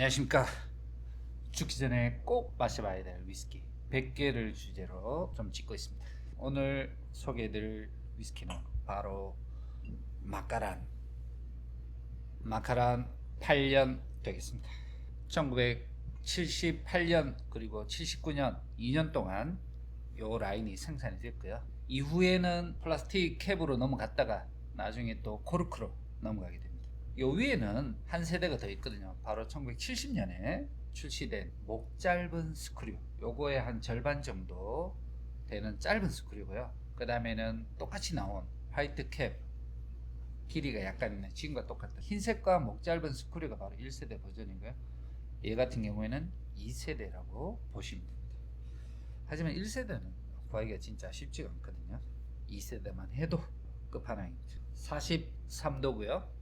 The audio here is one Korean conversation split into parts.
안녕하십니까. 죽기 전에 꼭 마셔봐야 될 위스키 100개를 주제로 좀 찍고 있습니다. 오늘 소개해드릴 위스키는 바로 마카란. 마카란 8년 되겠습니다. 1978년 그리고 79년 2년 동안 요 라인이 생산이 됐고요. 이후에는 플라스틱 캡으로 넘어갔다가 나중에 또 코르크로 넘어가게 됩니다. 요 위에는 한 세대가 더 있거든요. 바로 1970년에 출시된 목 짧은 스크류. 요거의 한 절반 정도 되는 짧은 스크류고요. 그 다음에는 똑같이 나온 화이트 캡. 길이가 약간 있는 지금과 똑같은 흰색과 목 짧은 스크류가 바로 1세대 버전이고요. 얘 같은 경우에는 2세대라고 보시면 됩니다. 하지만 1세대는 구하기가 진짜 쉽지가 않거든요. 2세대만 해도 끝판왕입니다. 43도고요.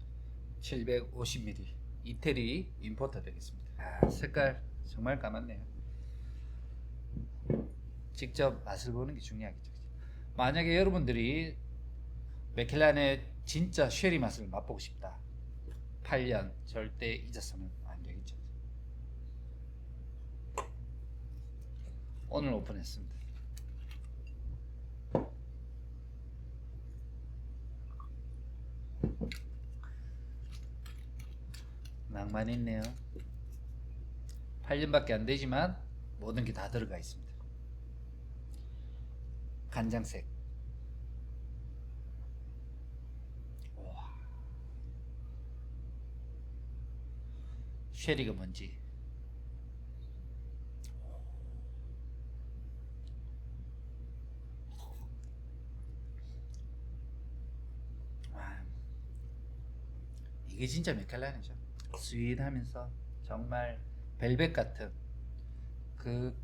750ml 이태리 임포터 되겠습니다. 아, 색깔 정말 까맣네요. 직접 맛을 보는 게 중요하겠죠. 만약에 여러분들이 맥켈란의 진짜 쉐리 맛을 맛보고 싶다. 8년 절대 잊어서는 안 되겠죠. 오늘 오픈했습니다. 낭만 있네요. 8년밖에 안 되지만 모든 게 다 들어가 있습니다. 간장색. 와. 쉐리가 뭔지. 와. 이게 진짜 맥켈란이죠. 스윗하면서 정말 벨벳 같은 그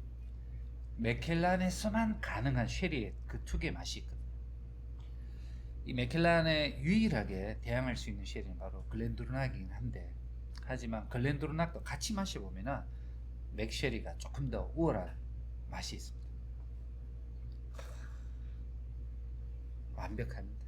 맥켈란에서만 가능한 쉐리의 그 특유의 맛이 있거든요. 이 맥켈란에 유일하게 대항할 수 있는 쉐리는 바로 글렌드루낙이긴 한데 하지만 글렌드루낙도 같이 마셔보면은 맥쉐리가 조금 더 우월한 맛이 있습니다. 완벽합니다.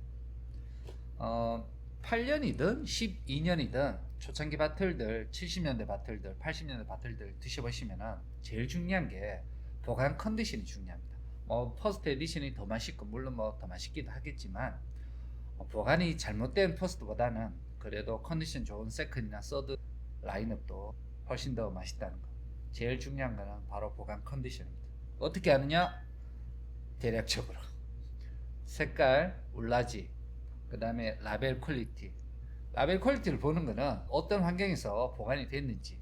어, 8년이든 12년이든 초창기 바틀들, 70년대 바틀들, 80년대 바틀들 드셔보시면은 제일 중요한 게 보관 컨디션이 중요합니다. 뭐 퍼스트 에디션이 더 맛있고 물론 뭐 더 맛있기도 하겠지만 어, 보관이 잘못된 퍼스트보다는 그래도 컨디션 좋은 세컨이나 서드 라인업도 훨씬 더 맛있다는 거. 제일 중요한 거는 바로 보관 컨디션입니다. 어떻게 하느냐? 대략적으로 색깔, 울라지, 그 다음에 라벨 퀄리티. 라벨 퀄리티를 보는 거는 어떤 환경에서 보관이 됐는지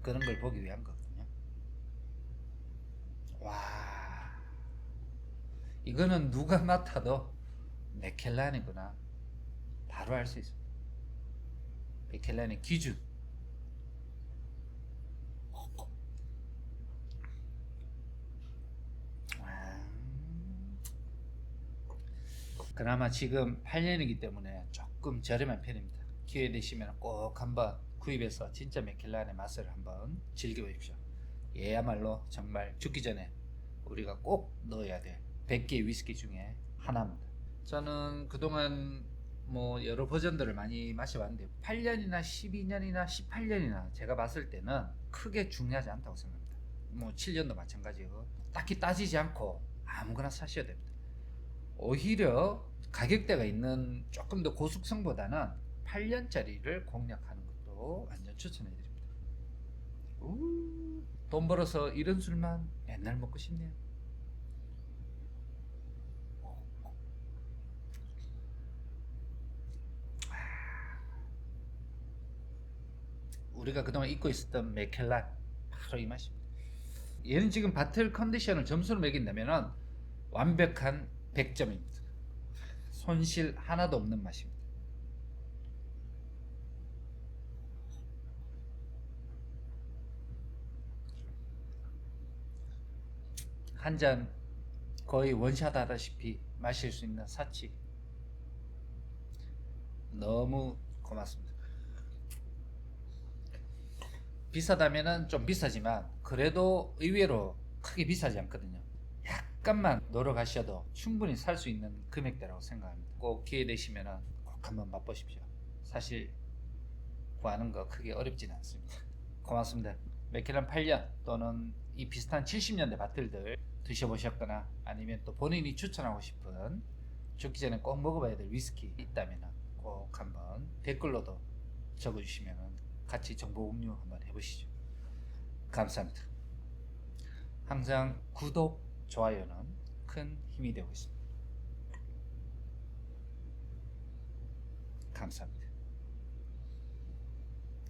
그런 걸 보기 위한 거거든요. 와, 이거는 누가 맡아도 맥켈란이구나. 바로 알 수 있습니다. 맥켈란의 기준. 와. 그나마 지금 8년이기 때문에 조금 저렴한 편입니다. 기회 되시면 꼭 한번 구입해서 진짜 맥켈란의 맛을 한번 즐겨보십시오. 얘야말로 정말 죽기 전에 우리가 꼭 넣어야 될 100개 위스키 중에 하나입니다. 저는 그동안 뭐 여러 버전들을 많이 마셔봤는데 8년이나 12년이나 18년이나 제가 봤을 때는 크게 중요하지 않다고 생각합니다. 뭐 7년도 마찬가지고 딱히 따지지 않고 아무거나 사셔야 됩니다. 오히려 가격대가 있는 조금 더 고숙성보다는 8년짜리를 공략하는 것도 완전 추천해 드립니다. 돈 벌어서 이런 술만 맨날 먹고 싶네요. 우리가 그동안 잊고 있었던 맥켈란 바로 이 맛입니다. 얘는 지금 바틀 컨디션을 점수를 매긴다면 완벽한 100점입니다. 손실 하나도 없는 맛입니다. 한 잔 거의 원샷 하다시피 마실 수 있는 사치. 너무 고맙습니다. 비싸다면은 좀 비싸지만 그래도 의외로 크게 비싸지 않거든요. 약간만 노력하셔도 충분히 살 수 있는 금액대라고 생각합니다. 꼭 기회 되시면은 꼭 한번 맛보십시오. 사실 구하는 거 크게 어렵진 않습니다. 고맙습니다. 맥켈란 8년 또는 이 비슷한 70년대 바틀들 드셔보셨거나 아니면 또 본인이 추천하고 싶은 죽기 전에 꼭 먹어봐야 될 위스키 있다면 꼭 한번 댓글로도 적어주시면 같이 정보 공유 한번 해보시죠. 감사합니다. 항상 구독, 좋아요는 큰 힘이 되고 있습니다. 감사합니다.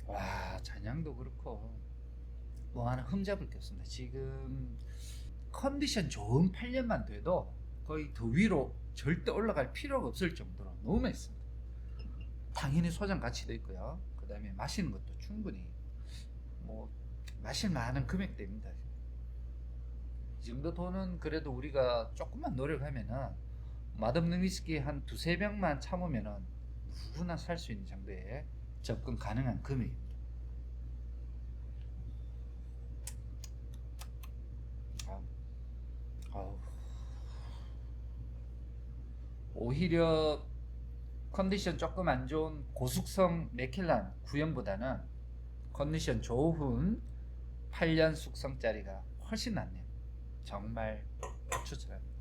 와 잔향도 그렇고 뭐 하나 흠잡을 게 없습니다. 지금 컨디션 좋은 8년만 돼도 거의 더 위로 절대 올라갈 필요가 없을 정도로 너무 맛있습니다. 당연히 소장 가치도 있고요. 그 다음에 마시는 것도 충분히 뭐 마실 만한 금액대입니다. 이 정도 돈은 그래도 우리가 조금만 노력하면은 맛없는 위스키 한 두세 병만 참으면은 누구나 살 수 있는 정도의 접근 가능한 금액입니다. 아, 아우. 오히려 컨디션 조금 안 좋은 고숙성 맥켈란 구형보다는 컨디션 좋은 8년 숙성짜리가 훨씬 낫네요. 정말 추천합니다.